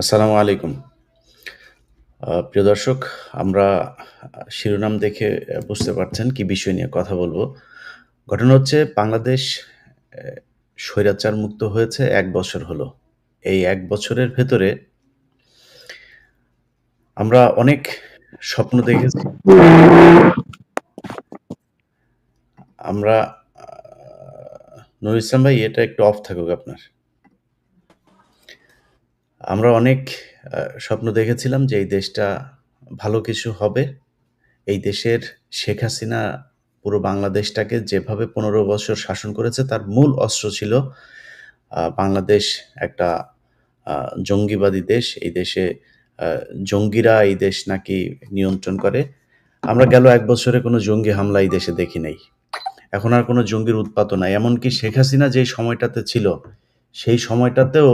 আসসালামু আলাইকুম। প্রিয় দর্শক, আমরা শিরোনাম দেখে বুঝতে পারছেন কি বিষয় নিয়ে কথা বলব ঘটনা হচ্ছে বাংলাদেশ স্বৈরাচার মুক্ত হয়েছে এক বছর হলো। এই এক বছরের ভেতরে আমরা অনেক স্বপ্ন দেখেছি। আমরা আ নুরুল ইসলাম ভাই এটা একটু অফ থাকুক আপনার। আমরা অনেক স্বপ্ন দেখেছিলাম যে এই দেশটা ভালো কিছু হবে। এই দেশের শেখ হাসিনা পুরো বাংলাদেশটাকে যেভাবে ১৫ বছর শাসন করেছে তার মূল অস্ত্র ছিল বাংলাদেশ একটা জঙ্গিবাদী দেশ। এই দেশে জঙ্গিরা এই দেশ নাকি নিয়ন্ত্রণ করে। আমরা গেল এক বছরে কোনো জঙ্গি হামলা এই দেশে দেখি নাই। এখন আর কোনো জঙ্গির উৎপাতও নাই। এমনকি শেখ হাসিনা যেই সময়টাতে ছিল, সেই সময়টাতেও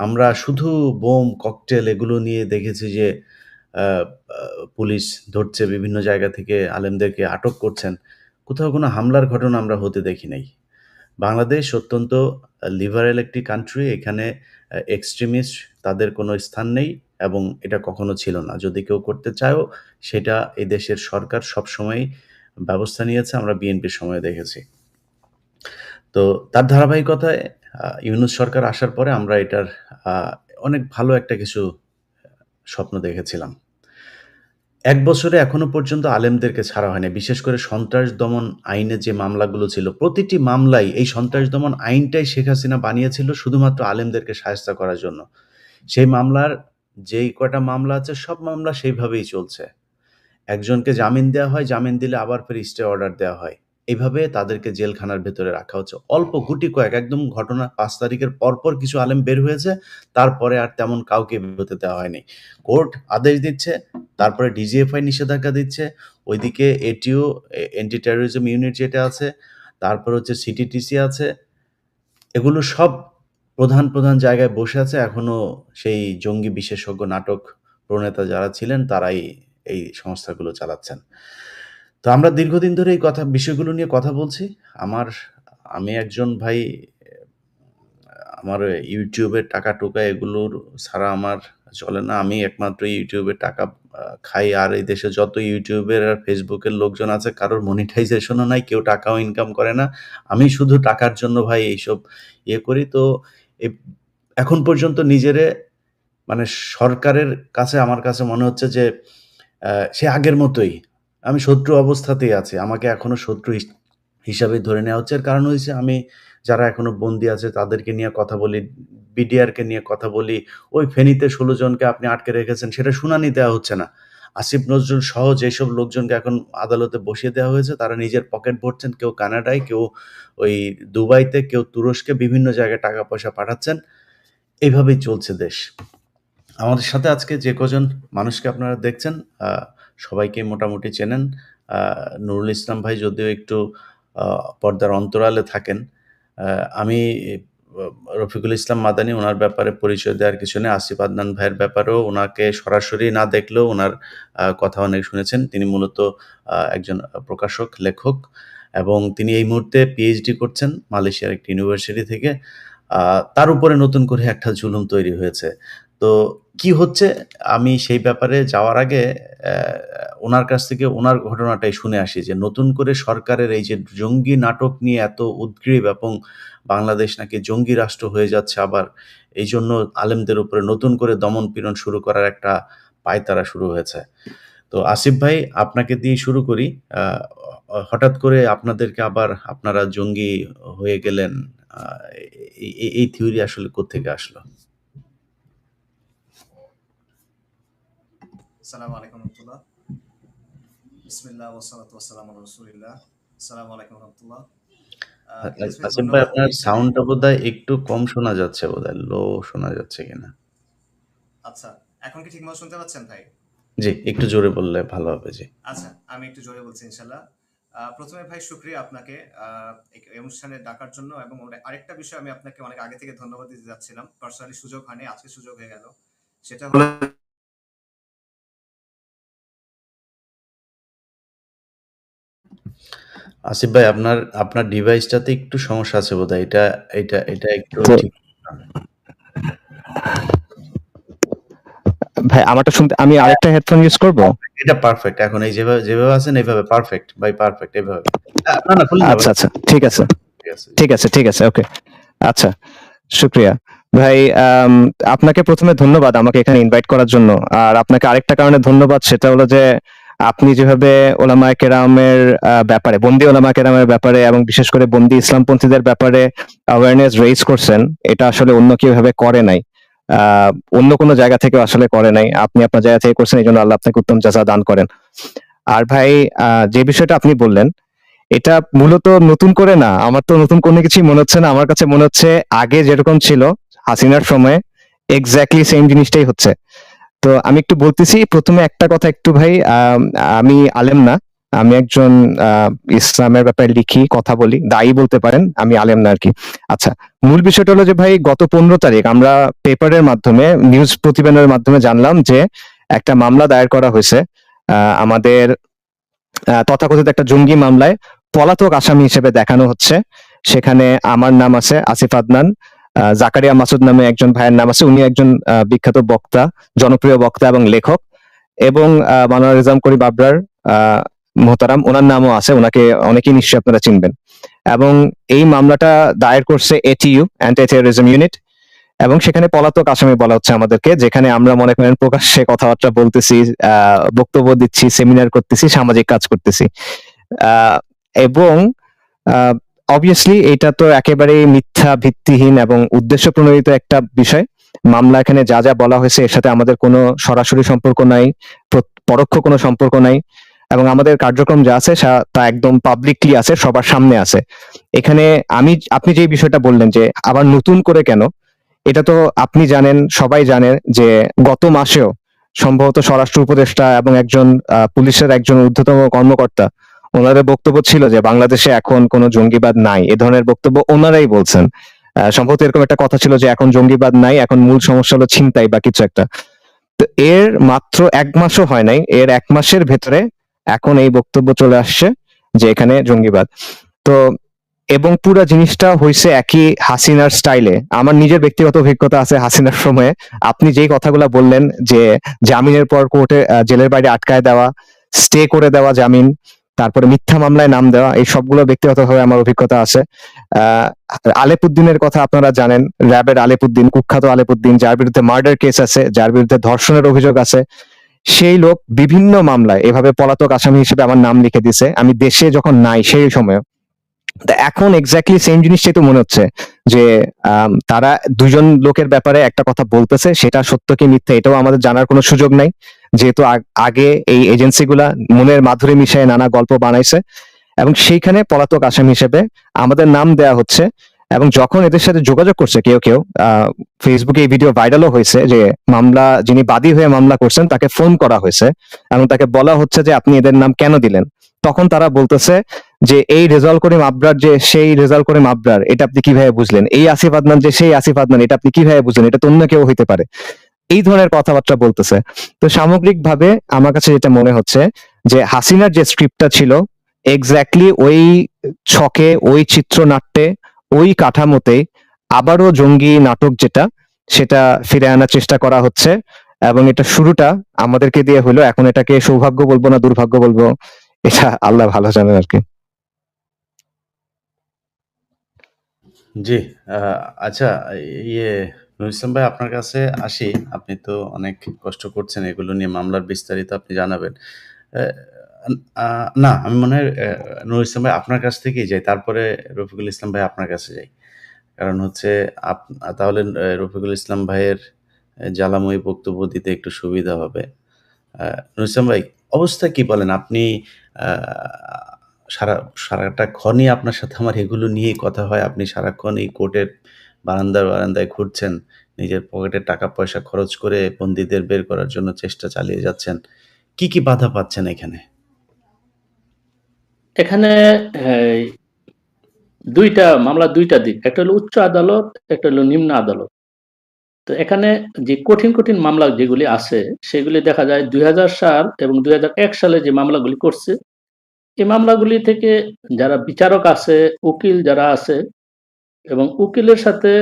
আমরা শুধু বোম, ককটেল এগুলো নিয়ে দেখেছি যে পুলিশ ধরছে বিভিন্ন জায়গা থেকে আলেমদেরকে আটক করছেন। কোথাও কোনো হামলার ঘটনা আমরা হতে দেখি নাই। বাংলাদেশ অত্যন্ত আ লিবারেল একটি কান্ট্রি। এখানে এক্সট্রিমিস্ট তাদের কোনো স্থান নেই এবং এটা কখনো ছিল না। যদি কেউ করতে চায়ও সেটা এই দেশের সরকার সবসময় ব্যবস্থা নিয়েছে। আমরা বিএনপির সময় দেখেছি। তো তার ধারাবাহিকতায় ইউনুস সরকার আসার পরে আমরা এটার অনেক ভালো একটা কিছু স্বপ্ন দেখেছিলাম। এক বছরে এখনও পর্যন্ত আলেমদেরকে ছাড়া হয়নি বিশেষ করে সন্ত্রাস দমন আইনে যে মামলাগুলো ছিল, প্রতিটি মামলায় এই সন্ত্রাস দমন আইনটাই শেখ হাসিনা বানিয়েছিল শুধুমাত্র আলেমদেরকে শায়েস্তা করার জন্য। সেই মামলার যেই কয়টা মামলা আছে সব মামলা সেইভাবেই চলছে। একজনকে জামিন দেওয়া হয়, জামিন দিলে আবার ফের স্টে অর্ডার দেওয়া হয়। এভাবে তাদেরকে জেলখানার ভেতরে রাখা হচ্ছে। অল্প গুটি কয়েক একদম ঘটনা পাঁচ তারিখের পরপর কিছু আলেম বের হয়েছে। তারপরে আর তেমন কাউকে বের হতে দেওয়া হয়নি। কোর্ট আদেশ দিচ্ছে, তারপরে ডিজিএফআই নিষেধাজ্ঞা দিচ্ছে। ওইদিকে এটিও এন্টি টেররিজম ইউনিট যেটা আছে, তারপর হচ্ছে সিটিটিসি আছে। এগুলো সব প্রধান, প্রধান জায়গায় বসে আছে। এখনও সেই জঙ্গি বিশেষজ্ঞ নাটক প্রণেতা যারা ছিলেন তারাই এই সংস্থাগুলো চালাচ্ছেন। তো আমরা দীর্ঘদিন ধরে এই কথা, বিষয়গুলো নিয়ে কথা বলছি। আমার, আমি একজন ভাই, আমার ইউটিউবের টাকা-টুকা এগুলোর ছাড়া আমার চলে না। আমি একমাত্র এর টাকা খাই। আর এই দেশে যত ইউটিউবের আর ফেসবুকের লোকজন আছে, কারোর মনিটাইজেশনও নাই। কেউ টাকাও ইনকাম করে না। আমি শুধু টাকার জন্য ভাই এইসব ইয়ে করি। তো এখন পর্যন্ত নিজেরে মানে সরকারের কাছে, আমার কাছে মনে হচ্ছে যে সে আগের মতোই। আমি শত্রু অবস্থাতেই আছি। আমাকে এখনও শত্রু হিস হিসাবেই ধরে নেওয়া হচ্ছে। এর কারণ হয়েছে আমি যারা এখনও বন্দি আছে তাদেরকে নিয়ে কথা বলি, বিডিআরকে নিয়ে কথা বলি। ওই ফেনীতে ১৬ জনকে আপনি আটকে রেখেছেন সেটা শুনানি দেওয়া হচ্ছে না। আসিফ নজরুল সহ যেসব লোকজনকে এখন আদালতে বসিয়ে দেওয়া হয়েছে তারা নিজের পকেট ভরছেন। কেউ কানাডায়, কেউ ওই দুবাইতে, কেউ তুরস্কে বিভিন্ন জায়গায় টাকা-পয়সা পাঠাচ্ছেন। এইভাবেই চলছে দেশ। আমাদের সাথে আজকে যে কজন মানুষকে আপনারা দেখছেন আ সবাইকেই মোটামুটি চেনেন। নুরুল ইসলাম ভাই যদিও একটু পর্দার অন্তরালে থাকেন। আমি রফিকুল ইসলাম মাদানী ওনার ব্যাপারে পরিচয় দেওয়ার কিছু নেই। আসিফ আদনান ভাইয়ের ব্যাপারেও ওনাকে সরাসরি না দেখলেও ওনার কথা অনেক শুনেছেন। তিনি মূলত একজন প্রকাশক, লেখক এবং তিনি এই মুহূর্তে পিএইচডি করছেন মালয়েশিয়ার একটি ইউনিভার্সিটি থেকে। তার উপরে নতুন করে একটা জুলুম তৈরি হয়েছে। তো কি হচ্ছে আমি সেই ব্যাপারে যাওয়ার আগে ওনার কাছ থেকে ওনার ঘটনাটাই শুনে আসি যে, নতুন করে সরকারের এই যে জঙ্গি নাটক নিয়ে এত উদগ্রীব এবং বাংলাদেশ নাকি জঙ্গি রাষ্ট্র হয়ে যাচ্ছে আবার, এই জন্য আলেমদের উপরে নতুন করে দমন-পীড়ন শুরু করার একটা পায়তারা শুরু হয়েছে। তো আসিফ ভাই, আপনাকে দিয়ে শুরু করি। হঠাৎ করে আপনাদেরকে আবার আপনারা জঙ্গি হয়ে গেলেন। এই থিওরি আসলে কোত্থেকে আসলো? আসসালামু আলাইকুম রহমতুল্লাহ। বিসমিল্লাহ ওয়াসসালাতু ওয়াসসালামু আলা রাসূলিল্লাহ। আসসালামু আলাইকুম রহমতুল্লাহ। আ আ আ ইলিয়াস ভাই আসিফ ভাই আপনার সাউন্ডটা বোধহয় একটু কম শোনা যাচ্ছে বোধহয়। লো শোনা যাচ্ছে কিনা? আচ্ছা, এখন কি ঠিকমতো শুনতে পাচ্ছেন ভাই? জি, একটু জোরে বললে ভালো হবে। জি। আচ্ছা, আমি একটু জোরে বলছি ইনশাআল্লাহ। আ ১ম এ ভাই শুকরিয়া আপনাকে এই অনুষ্ঠানে ডাকার জন্য এবং আরেকটা বিষয় আমি আপনাকে অনেক আগে থেকে ধন্যবাদ দিতে যাচ্ছিলাম। পার্সোনালি সুযোগ হয়নি, আজকে সুযোগ হয়ে গেল। সেটা হলো আসিফ ভাই আপনার আপনার ডিভাইসটাতে একটু সমস্যা আছে বোধহয়। এটা এটা এটা একটু জি। ঠিক ভাই আমারটা শুনতে আমি আরেকটা হেডফোন ইউজ করব? এটা পারফেক্ট এখন এই যেভাবে যেভাবে আছেন এইভাবে পারফেক্ট ভাই পারফেক্ট এইভাবে। না না আচ্ছা আচ্ছা ঠিক আছে। ঠিক আছে। ঠিক আছে ঠিক আছে ওকে আচ্ছা শুক্রিয়া। ভাই আপনাকে প্রথমে ধন্যবাদ আমাকে এখানে ইনভাইট করার জন্য। আর আপনাকে আরেকটা কারণে ধন্যবাদ সেটা হলো যে আপনি যেভাবে ওলামা কেরামের ব্যাপারে বন্দি ওলামা কেরামের ব্যাপারে এবং বিশেষ করে বন্দি ইসলামপন্থীদের ব্যাপারে অ্যাওয়ারনেস রেইজ করছেন এটা আসলে অন্য কেউ ভাবে করে নাই। অন্য কোনো জায়গা থেকে আসলে করে নাই। আপনি আপনার জায়গা থেকে করছেন এই জন্য আল্লাহ আপনাকে উত্তম জাযা দান করেন। আর ভাই যে বিষয়টা আপনি বললেন, এটা মূলত নতুন করে না, আমার তো নতুন কোনো কিছুই মনে হচ্ছে না। আমার কাছে মনে হচ্ছে আগে যেরকম ছিল, হাসিনার সময়ে এক্স্যাক্টলি সেম জিনিসটাই হচ্ছে। তো আমি একটু বলতেছি, প্রথমে একটা কথা একটু ভাই আমি আলেম না আমি একজন ইসলামের ব্যাপারে লিখি কথা বলি দায়ী বলতে পারেন আমি আলেম না আর কি আচ্ছা মূল বিষয়টা হলো যে ভাই গত পনেরো তারিখ আমরা পেপারের মাধ্যমে নিউজ প্রতিবেদনের মাধ্যমে জানলাম যে একটা মামলা দায়ের করা হয়েছে আমাদের তথাকথিত একটা জঙ্গি মামলায় পলাতক আসামি হিসেবে দেখানো হচ্ছে। সেখানে আমার নাম আছে আসিফ আদনান জাকারিয়া মাসুদ নামে একজন ভাইয়ের নাম আছে উনি একজন বিখ্যাত বক্তা জনপ্রিয় বক্তা এবং লেখক এবং মানোয়ার রেজাম করি বাবরার আহ, মোহতারাম, ওনার নামও আছে, ওনাকে অনেকেই নিশ্চয়ই আপনারা চিনবেন। এবং এই মামলাটা দায়ের করছে এটিইউ অ্যান্টি টেরোরিজম ইউনিট এবং সেখানে পলাতক আসামি বলা হচ্ছে আমাদেরকে, যেখানে আমরা মনে করেন প্রকাশ্যে কথাবার্তা বলতেছি বক্তব্য দিচ্ছি সেমিনার করতেছি, সামাজিক কাজ করতেছি। এবং অবভিয়াসলি এটা তো একেবারে মিথ্যা, ভিত্তিহীন এবং উদ্দেশ্য প্রণোদিত একটা বিষয়। মামলা এখানে যা যা বলা হয়েছে, এর সাথে আমাদের কোনো সরাসরি সম্পর্ক নাই পরোক্ষ কোনো সম্পর্ক নাই। এবং আমাদের কার্যক্রম যা আছে তা একদম পাবলিকলি আছে, সবার সামনে আছে। এখানে আমি, আপনি যে বিষয়টা বললেন যে আবার নতুন করে কেন, এটা তো আপনি জানেন, সবাই জানেন যে গত মাসেও সম্ভবত স্বরাষ্ট্র উপদেষ্টা এবং একজন পুলিশের একজন ঊর্ধ্বতম কর্মকর্তা, ওনাদের বক্তব্য ছিল যে বাংলাদেশে এখন কোনো জঙ্গিবাদ নাই। এ ধরনের বক্তব্য ওনারাই বলছেন। সম্ভবত এরকম একটা কথা ছিল যে এখন জঙ্গিবাদ নাই, এখন মূল সমস্যা হলো ছিনতাই বা কিছু একটা। তো এর মাত্র এক মাসও হয় নাই, এর এক মাসের ভেতরে এখন এই বক্তব্য চলে আসছে যে এখানে জঙ্গিবাদ। তো এবং পুরো জিনিসটা হয়েছে একই হাসিনার স্টাইলে। আমার নিজের ব্যক্তিগত অভিজ্ঞতা আছে হাসিনার সময়ে। আপনি যেই কথাগুলো বললেন যে জামিনের পর কোর্টে জেলের বাইরে আটকায় দেওয়া, স্টে করে দেওয়া জামিন, তারপরে মিথ্যা মামলায় নাম দেওয়া, এই সবগুলো ব্যক্তিগতভাবে আমার অভিজ্ঞতা আছে। আহ, আলেপুদ্দিনের কথা আপনারা জানেন, র্যাবের আলেপুদ্দিন, কুখ্যাত আলেপুদ্দিন, যার বিরুদ্ধে মার্ডার কেস আছে, যার বিরুদ্ধে ধর্ষণের অভিযোগ আছে। সেই লোক বিভিন্ন মামলায়, এভাবে পলাতক আসামি হিসেবে আমার নাম লিখে দিছে, আমি দেশে যখন নাই সেই সময়। এখন এক্স্যাক্টলি সেম জিনিসটাই তো মনে হচ্ছে, যে তারা দুজন লোকের ব্যাপারে একটা কথা বলতেছে, সেটা সত্য কি মিথ্যা এটাও আমাদের জানার কোনো সুযোগ নাই। যেহেতু আগে এই এজেন্সিগুলা মনের মাধুরী মিশায় নানা গল্প বানাইছে, এবং সেইখানে পলাতক আসামি হিসেবে আমাদের নাম দেয়া হচ্ছে এবং যখন এদের সাথে যোগাযোগ করছে কেউ কেউ ফেসবুকে এই ভিডিও ভাইরালও হয়েছে যে মামলা, যিনি বাদী হয়ে মামলা করছেন, তাকে ফোন করা হয়েছে এবং তাকে বলা হচ্ছে যে আপনি এদের নাম কেন দিলেন? তখন তারা বলতেছে যে এই রেজাল্ট করে মাবরার যে সেই রেজাল্ট করে মাবরার এটা আপনি কীভাবে বুঝলেন? এই আসিফ আদনান যে সেই আসিফ আদনান, এটা আপনি কীভাবে বুঝলেন? এটা তো অন্য কেউ হইতে পারে। এই ধরনের কথাবার্তা বলতেছে। তো সামগ্রিকভাবে আমার কাছে যেটা মনে হচ্ছে যে হাসিনার যে স্ক্রিপ্টটা ছিল এক্স্যাক্টলি ওই ছকে, ওই চিত্রনাট্যে ওই কাঠামোতে আবারও জঙ্গি নাটক যেটা, সেটা ফিরে আনার চেষ্টা করা হচ্ছে এবং এটা শুরুটা আমাদেরকে দিয়ে হলো, এখন এটাকে সৌভাগ্য বলব না দুর্ভাগ্য বলব, এটা আল্লাহ ভালো জানেন আর কি। জি আচ্ছা ইয়ে নুর ভাই, আপনার কাছে আসি। আপনি তো অনেক কষ্ট করছেন এগুলো নিয়ে, মামলার বিস্তারিত আপনি জানাবেন। না, আমি মনে হয় নুর ইসলাম ভাই আপনার কাছ থেকেই যাই। তারপরে রফিকুল ইসলাম ভাই আপনার কাছে যাই। কারণ হচ্ছে আপ, তাহলে রফিকুল ইসলাম ভাইয়ের জ্বালাময়ী বক্তব্য দিতে একটু সুবিধা হবে। নুর ইসলাম ভাই, অবস্থা কি বলেন? আপনি সারা সারাটাক্ষণই আপনার সাথে আমার এগুলো নিয়েই কথা হয়। আপনি সারাক্ষণ এই কোর্টের বারান্দার বারান্দায় ঘুরছেন, নিজের পকেটে টাকা, পয়সা খরচ করে বন্দীদের বের করার জন্য চেষ্টা চালিয়ে যাচ্ছেন। কি কি বাধা পাচ্ছেন এখানে? এখানে দুইটা মামলা দুইটা দিক। একটা হলো উচ্চ আদালত, একটা হলো নিম্ন আদালত। তো এখানে যে কঠিন কঠিন মামলা যেগুলি আছে, সেগুলি দেখা যায় দুই হাজার সাল এবং দুই হাজার এক সালে যে মামলাগুলি করছে, এই মামলাগুলি থেকে যারা বিচারক আছে, উকিল যারা আছে, এবং উকিলের সাথে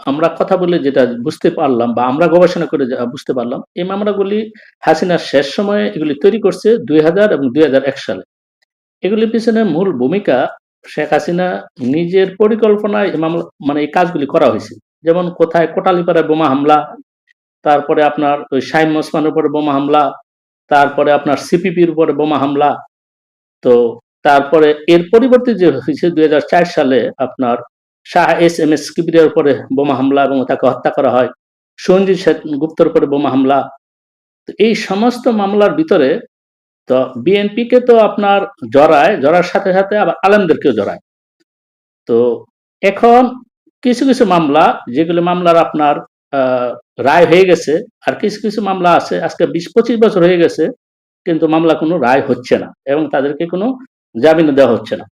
আমরা কথা বলে যেটা বুঝতে পারলাম বা আমরা গবেষণা করে বুঝতে পারলাম, এই মামলাগুলি হাসিনার শেষ সময়ে এগুলি তৈরি করছে দুই হাজার এবং দুই হাজার এক সালে। এগুলির পিছনে মূল ভূমিকা শেখ হাসিনা নিজের পরিকল্পনায় মানে এই কাজগুলি করা হয়েছে। যেমন কোথায় কোটালীপাড়ায় বোমা হামলা, তারপরে আপনার ওই শাইম ওসমানের উপরে বোমা হামলা, তারপরে আপনার সিপিপির উপরে বোমা হামলা, তো তারপরে এর পরিবর্তে যে হয়েছে দুই হাজার চার সালে আপনার শাহ এস এম এস কিবিরের উপরে বোমা হামলা এবং তাকে হত্যা করা হয়, সঞ্জিত গুপ্তর উপরে বোমা হামলা, তো এই সমস্ত মামলার ভিতরে তো বিএনপি কে তো আপনার জড়ায়, জড়ার সাথে সাথে আবার আলেমদেরকেও জড়ায়। তো এখন কিছু কিছু মামলা, যেগুলো মামলার আপনার রায় হয়ে গেছে, আর কিছু কিছু মামলা আছে, আজকে বিশ পঁচিশ বছর হয়ে গেছে, কিন্তু মামলা কোনো রায় হচ্ছে না এবং তাদেরকে কোনো জামিন দেওয়া হচ্ছে না।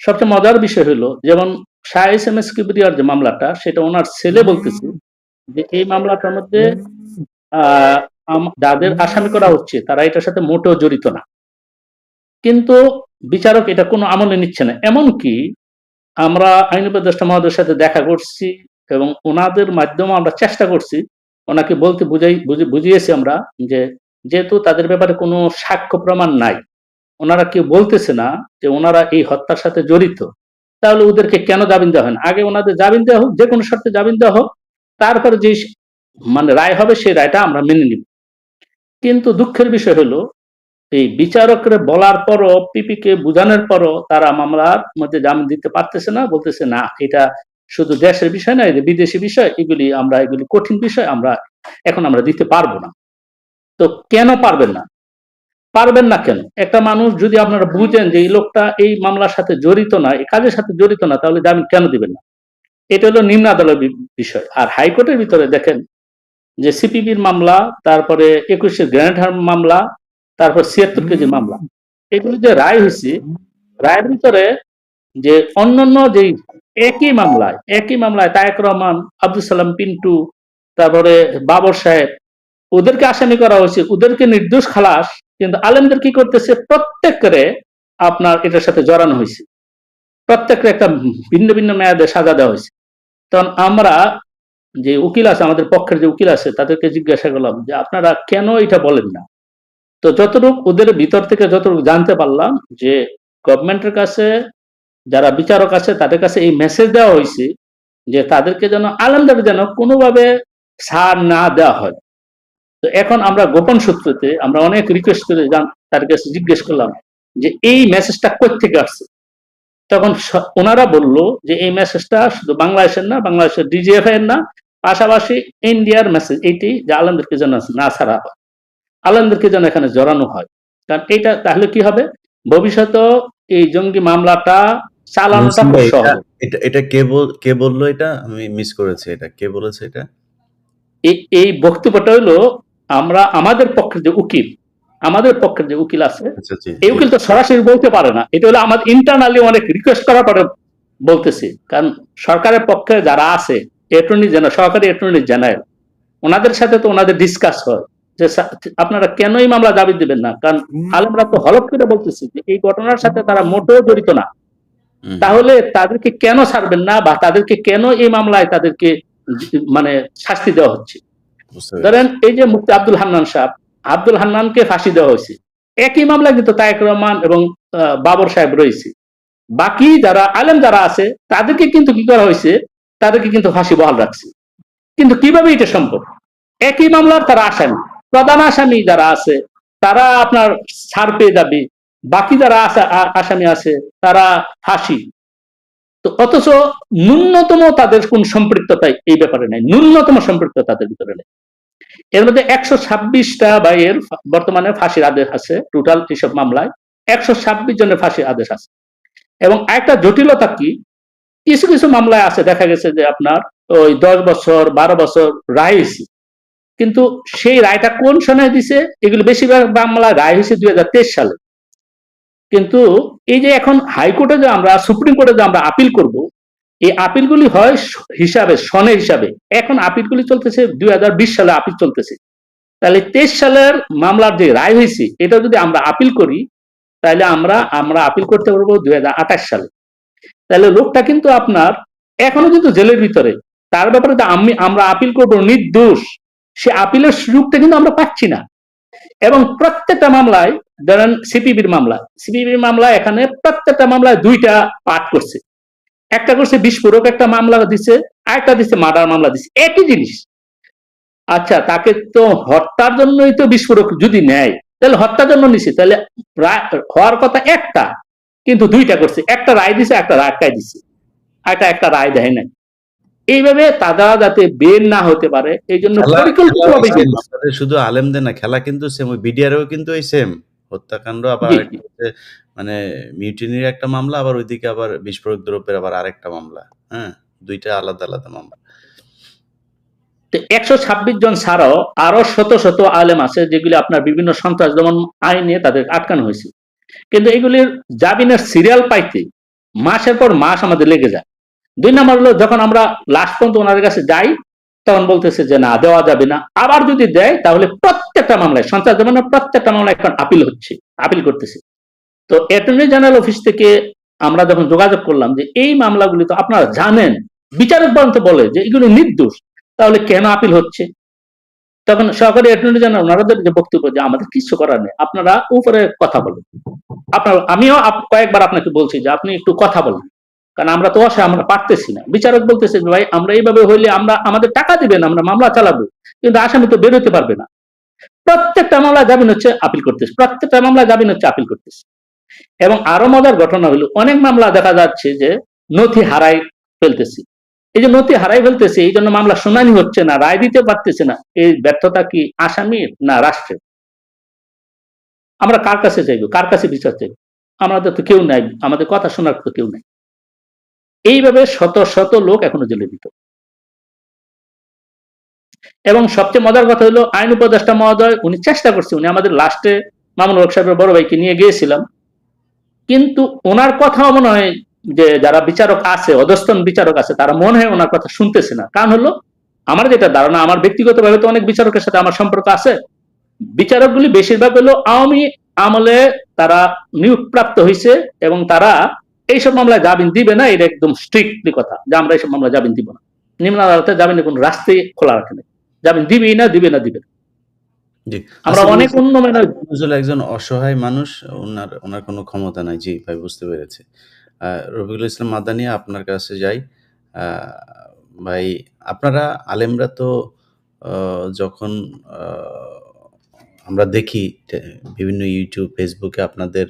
সবচেয়ে মজার বিষয় হলো, যেমন শাহ এস এম এস কিবরিয়ার যে মামলাটা, সেটা ওনার ছেলে বলতেছে যে, এই মামলাটার মধ্যে যাদের আসামি করা হচ্ছে, তারা এটার সাথে মোটেও জড়িত না। কিন্তু বিচারক এটা কোনো আমলে নিচ্ছে না। এমনকি আমরা আইন উপদেষ্টা মহোদয়ের সাথে দেখা করছি এবং ওনাদের মাধ্যমে আমরা চেষ্টা করছি, ওনাকে বলতে বুঝাই, বুঝি- বুঝিয়েছি আমরা যে যেহেতু তাদের ব্যাপারে কোনো সাক্ষ্য প্রমাণ নাই, ওনারা কেউ বলতেছে না যে ওনারা এই হত্যার সাথে জড়িত। তাহলে ওদেরকে কেন জামিন দেওয়া হয় না? আগে ওনাদের জামিন দেওয়া হোক, যে কোনো শর্তে জামিন দেওয়া হোক, তারপরে যে মানে রায় হবে সেই রায়টা আমরা মেনে নিব। কিন্তু দুঃখের বিষয় হলো, এই বিচারকরা বলার পরও, পিপিকে বোঝানোর পরও তারা মামলার মধ্যে জামিন দিতে পারতেছে না, বলতেছে, না, এটা শুধু দেশের বিষয় না এটা বিদেশি বিষয়, এগুলি আমরা, এগুলি কঠিন বিষয়, আমরা এখন আমরা দিতে পারব না। তো কেন পারবেন না? পারবেন না কেন? একটা মানুষ যদি আপনারা বুঝেন যে এই লোকটা এই মামলার সাথে জড়িত না, এই কাজের সাথে জড়িত না, তাহলে জামিন কেন দিবেন না? এটা হলো নিম্ন আদালত বিষয়। আর হাইকোর্টের ভিতরে দেখেন যে সিপিবির মামলা তারপরে একুশের গ্র্যান্ড মামলা তারপর ছিয়াত্তর কেজি মামলা। এগুলি যে রায় হয়েছে রায়ের ভিতরে যে অন্যান্য যে একই মামলায় একই মামলায় তায়েক রহমান আব্দুল সালাম পিন্টু তারপরে বাবর সাহেব ওদেরকে আসামি করা হয়েছে ওদেরকে নির্দোষ খালাস কিন্তু আলেমদের কি করতেছে? প্রত্যেকরে আপনার এটার সাথে জড়ানো হয়েছে। প্রত্যেককে একটা ভিন্ন ভিন্ন মেয়াদে সাজা দেওয়া হয়েছে। তখন আমরা যে উকিল আছে, আমাদের পক্ষের যে উকিল আছে, তাদেরকে জিজ্ঞাসা করলাম যে আপনারা কেন এটা বলেন না? তো যতটুকু ওদের ভিতর থেকে যতটুকু জানতে পারলাম যে গভর্নমেন্টের কাছে, যারা বিচারক আছে, তাদের কাছে এই মেসেজ দেওয়া হয়েছে যে তাদেরকে যেন আলেমদের যেন কোনোভাবে ছাড় না দেওয়া হয়। তো এখন আমরা গোপন সূত্রতে আমরা অনেক রিকোয়েস্ট করে তার কাছে জিজ্ঞেস করলাম যে এই মেসেজটা থেকে আসছে? তখন ওনারা বলল যে এই মেসেজটা শুধু বাংলাদেশের না বাংলাদেশের ডিজিএফ এর না পাশাপাশি ইন্ডিয়ার মেসেজ এইটি যে আলেমদেরকে যেন না ছাড়া হয় আলেমদেরকে যেন এখানে জড়ানো হয়। কারণ এটা তাহলে কি হবে? ভবিষ্যতে এই জঙ্গি মামলাটা চালানোটা খুব সহজ। এটা- এটা এটা কে বল- কে বলল এটা? আমি মিস করেছি এটা। কে বলেছে এটা? এই এই বক্তব্যটা হলো আমরা আমাদের পক্ষে যে উকিল আমাদের পক্ষের যে উকিল আছে আচ্ছা এই উকিল তো সরাসরি বলতে পারে না। এটা হলো আমাদের ইন্টারনালি অনেক রিকোয়েস্ট করার পরে বলতেছি। কারণ সরকারের পক্ষে যারা আছে অ্যাটর্নি জেনারেল সরকারি অ্যাটর্নি জেনারেল ওনাদের সাথে তো ওনাদের ডিসকাস হয়। যে আপনারা কেন এই মামলা দাবি দিবেন না? কারণ আলমরা তো হলফ করে বলতেছি যে এই ঘটনার সাথে তারা মোটেও জড়িত না। তাহলে তাদেরকে কেন ছাড়বেন না বা তাদেরকে কেন এই মামলায় তাদেরকে মানে শাস্তি দেওয়া হচ্ছে? ধরেন এই যে মুক্তি আব্দুল হান্নান সাহেব আব্দুল হান্নানকে ফাঁসি দেওয়া হয়েছে। একই মামলা কিন্তু তায়েক রহমান এবং বাবর সাহেব রয়েছে। বাকি যারা আলেম যারা আছে, তাদেরকে কিন্তু কি করা হয়েছে? তাদেরকে কিন্তু ফাঁসি বহাল রাখছে। কিন্তু কীভাবে এটা সম্ভব? একই মামলার তারা আসামি। প্রধান আসামি যারা আছে, তারা আপনার ছাড় পেয়ে যাবে। বাকি যারা আসা- আসামি আছে, তারা ফাঁসি। তো অথচ ন্যূনতম তাদের কোন সম্পৃক্ততা এই ব্যাপারে নাই। ন্যূনতম সম্পৃক্ত তাদের ভিতরে নেই। এর মধ্যে একশো ছাব্বিশটা বা এর বর্তমানে ফাঁসির আদেশ আছে টোটাল এসব মামলায়। একশো ছাব্বিশ জনের ফাঁসির আদেশ আছে। এবং একটা জটিলতা কি? কিছু কিছু মামলায় আছে, দেখা গেছে যে আপনার ওই দশ বছর, বারো বছর রায় হয়েছে। কিন্তু সেই রায়টা কোন সময় দিছে? এগুলো বেশিরভাগ মামলা রায় হয়েছে দুই হাজার তেইশ সালে। কিন্তু এই যে এখন হাইকোর্টে যে আমরা, সুপ্রিম কোর্টে যে আমরা আপিল করব এই আপিলগুলি হয় হিসাবে, সনে হিসাবে। এখন আপিলগুলি চলতেছে দু হাজার বিশ সালে আপিল চলতেছে। তাহলে তেইশ সালের মামলার যে রায় হয়েছে, এটা যদি আমরা আপিল করি, তাহলে আমরা আমরা আপিল করতে পারব দুই সালে। তাহলে লোকটা কিন্তু আপনার, এখনও কিন্তু জেলের ভিতরে। তার ব্যাপারে তো আমি, আমরা আপিল করব নির্দোষ। সে আপিলের সুযোগটা কিন্তু আমরা পাচ্ছি না। এবং প্রত্যেকটা মামলায়, ধরেন সিপিবির মামলা সিপিবির মামলা এখানে প্রত্যেকটা মামলায় দুইটা পাঠ করছে। একটা করছে বিস্ফোরক একটা মামলা দিচ্ছে আরেকটা দিচ্ছে মার্ডার মামলা দিচ্ছে একই জিনিস। আচ্ছা তাকে তো হত্যার জন্যই তো বিস্ফোরক যদি নেয় তাহলে হত্যার জন্য নিছে তাহলে হওয়ার কথা একটা কিন্তু দুইটা করছে একটা রায় দিছে একটা রায় দিছে একটা একটা রায় দেয় নাই। এইভাবে তারা যাতে বের না হতে পারে এই জন্য শুধু আলেমদের না খেলা কিন্তু সেম ওই বিডিআরও কিন্তু ওই সেম হত্যাকাণ্ড আবার আরেকটা মানে মিউটিনির একটা মামলা, আবার ওইদিকে আবার বিস্ফোরক দ্রব্যের আবার আরেকটা মামলা হ্যাঁ? দুইটা আলাদা আলাদা মামলা। একশো ছাব্বিশ জন ছাড়াও আরও শত শত আলেম আছে যেগুলি আপনার বিভিন্ন সন্ত্রাস দমন আইনে তাদের আটকানো হয়েছে। কিন্তু এগুলির জামিনের সিরিয়াল পাইতে মাসের পর মাস আমাদের লেগে যায়। দুই নম্বর হলো, যখন আমরা লাস্ট পর্যন্ত ওনাদের কাছে যাই, তখন বলতেছে যে, না, দেওয়া যাবে না। আবার যদি দেয়, তাহলে প্রত্যেকটা মামলায়, সন্ত্রাস দমনের প্রত্যেকটা মামলায় এখন আপিল হচ্ছে আপিল করতেছে। তো অ্যাটর্নি জেনারেল অফিস থেকে আমরা যখন যোগাযোগ করলাম যে এই মামলাগুলি তো আপনারা জানেন, বিচারক পর্যন্ত বলে যে এগুলো নির্দোষ, তাহলে কেন আপিল হচ্ছে? তখন সরকারি অ্যাটর্নি জেনারেল ওনাদের যে বক্তব্য যে আমাদের কিছু করার নেই, আপনারা উপরে কথা বলেন। আপনার, আমিও কয়েকবার আপনাকে বলছি যে আপনি একটু কথা বলেন, কারণ আমরা তো অসহায়, আমরা পারতেছি না। বিচারক বলতেছে ভাই, আমরা এইভাবে হইলে আমরা, আমাদের টাকা দিবেন, আমরা মামলা চালাবো, কিন্তু আসামি তো বেরোতে পারবে না। প্রত্যেকটা মামলা জামিন হচ্ছে, আপিল করতেছে। প্রত্যেকটা মামলা জামিন হচ্ছে, আপিল করতেছে। এবং আরও মজার ঘটনা হলো, অনেক মামলা দেখা যাচ্ছে যে নথি হারাই ফেলতেছি। এই যে নথি হারাই ফেলতেছে, এই জন্য মামলা শুনানি হচ্ছে না, রায় দিতে পারতেছে না। এই ব্যর্থতা কি আসামির না রাষ্ট্রের? আমরা কার কাছে চাইব? কার কাছে বিচার চাইব? আমাদের তো কেউ নাই, আমাদের কথা শোনার তো কেউ নাই। এইভাবে শত শত লোক এখনও জেলে দিত। এবং সবচেয়ে মজার কথা হলো, আইন উপদেষ্টা মহোদয়, উনি চেষ্টা করছে, উনি আমাদের লাস্টে মামুন সাহেবের বড় ভাইকে নিয়ে গিয়েছিলাম। কিন্তু ওনার কথাও মনে হয় যে যারা বিচারক আছে, অধস্তন বিচারক আছে, তারা মনে হয় ওনার কথা শুনতেছে না। কারণ হলো, আমার যেটা ধারণা, আমার ব্যক্তিগতভাবে তো অনেক বিচারকের সাথে আমার সম্পর্ক আছে। বিচারকগুলি বেশিরভাগ হলো আওয়ামী আমলে তারা নিয়োগপ্রাপ্ত হয়েছে এবং তারা এইসব মামলায় জামিন দিবে না, এটা একদম স্ট্রিক্টলি কথা যে আমরা এইসব মামলা জামিন দিব না। নিম্ন আদালতে জামিনের কোনো রাস্তাই খোলা রাখে না জামিন দিবেই না, দিবে না দিবে না। জি। আমরা অনেক অন্য নজরুল একজন অসহায় মানুষ ওনার ওনার কোনো ক্ষমতা নাই। জি ভাই বুঝতে পেরেছি। রফিকুল ইসলাম মাদানি আপনার কাছে যাই। আহ, ভাই আপনারা আলেমরা তো আহ, যখন আমরা দেখি বিভিন্ন ইউটিউব ফেসবুকে আপনাদের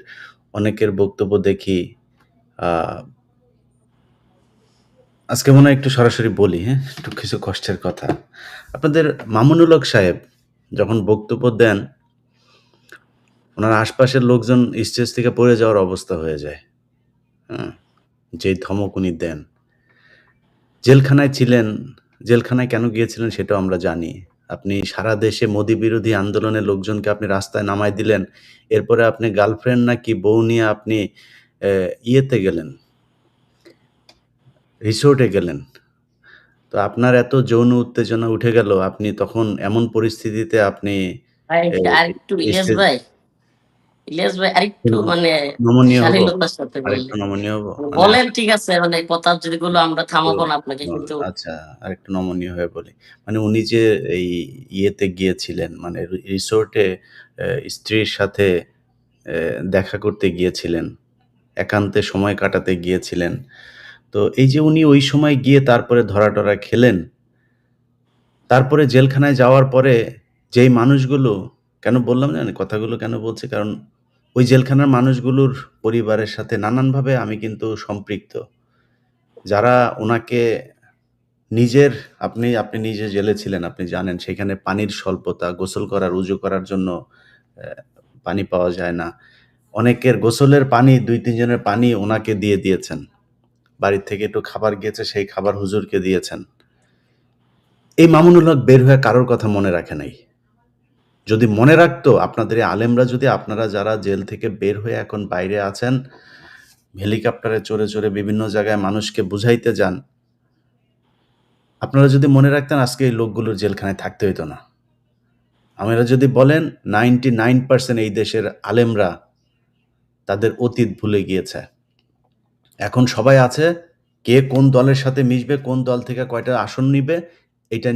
অনেকের বক্তব্য দেখি আহ, আজকে মনে হয় একটু সরাসরি বলি হ্যাঁ? একটু কিছু কষ্টের কথা। আপনাদের মামুনুল হক সাহেব যখন বক্তব্য দেন, ওনার আশপাশের লোকজন স্টেজ থেকে পড়ে যাওয়ার অবস্থা হয়ে যায়। হ্যাঁ যেই ধমক উনি দেন। জেলখানায় ছিলেন, জেলখানায় কেন গিয়েছিলেন সেটাও আমরা জানি। আপনি সারা দেশে মোদি বিরোধী আন্দোলনের লোকজনকে আপনি রাস্তায় নামায় দিলেন, এরপরে আপনি গার্লফ্রেন্ড নাকি বউ নিয়ে আপনি ইয়েতে গেলেন, রিসোর্টে গেলেন। তো আপনার এত যৌন উত্তেজনা উঠে গেল আপনি তখন এমন পরিস্থিতিতে আপনি আরেকটু ইলিয়াস ভাই ইলিয়াস ভাই আরেকটু মানে নমনীয় হব। শালীনতার সাথে আরেকটু বললেন নমনীয় হব মানে বলেন ঠিক আছে মানে কথা যদি গুলো আমরা থামাবো না আপনাকে কিন্তু। আচ্ছা আরেকটু নমনীয় হয়ে বলি। মানে উনি যে এই ইয়েতে গিয়েছিলেন মানে রিসোর্টে স্ত্রীর সাথে দেখা করতে গিয়েছিলেন একান্তে সময় কাটাতে গিয়েছিলেন তো এই যে উনি ওই সময় গিয়ে তারপরে ধরা টরা খেলেন, তারপরে জেলখানায় যাওয়ার পরে যেই মানুষগুলো, কেন বললাম জানেন কথাগুলো কেন বলছে? কারণ ওই জেলখানার মানুষগুলোর পরিবারের সাথে নানানভাবে আমি কিন্তু সম্পৃক্ত। যারা ওনাকে নিজের, আপনি আপনি নিজে জেলে ছিলেন, আপনি জানেন, সেখানে পানির স্বল্পতা, গোসল করার, উজু করার জন্য পানি পাওয়া যায় না। অনেকের গোসলের পানি, দুই, তিনজনের পানি ওনাকে দিয়ে দিয়েছেন। বাড়ির থেকে একটু খাবার গিয়েছে, সেই খাবার হুজুরকে দিয়েছেন। এই মামুনুল হক বের হয়ে কারোর কথা মনে রাখে নাই। যদি মনে রাখতো, আপনাদের আলেমরা যদি, আপনারা যারা জেল থেকে বের হয়ে এখন বাইরে আছেন, হেলিকপ্টারে চড়ে চড়ে বিভিন্ন জায়গায় মানুষকে বুঝাইতে যান, আপনারা যদি মনে রাখতেন আজকে এই লোকগুলোর জেলখানায় থাকতে হইতো না। আমরা যদি বলেন, নাইনটি নাইন পার্সেন্ট এই দেশের আলেমরা তাদের অতীত ভুলে গিয়েছে। এখন সবাই আছে কে কোন দলের সাথে মিশবে, কোন দল থেকে কয়টা আসন নিবে, এইটা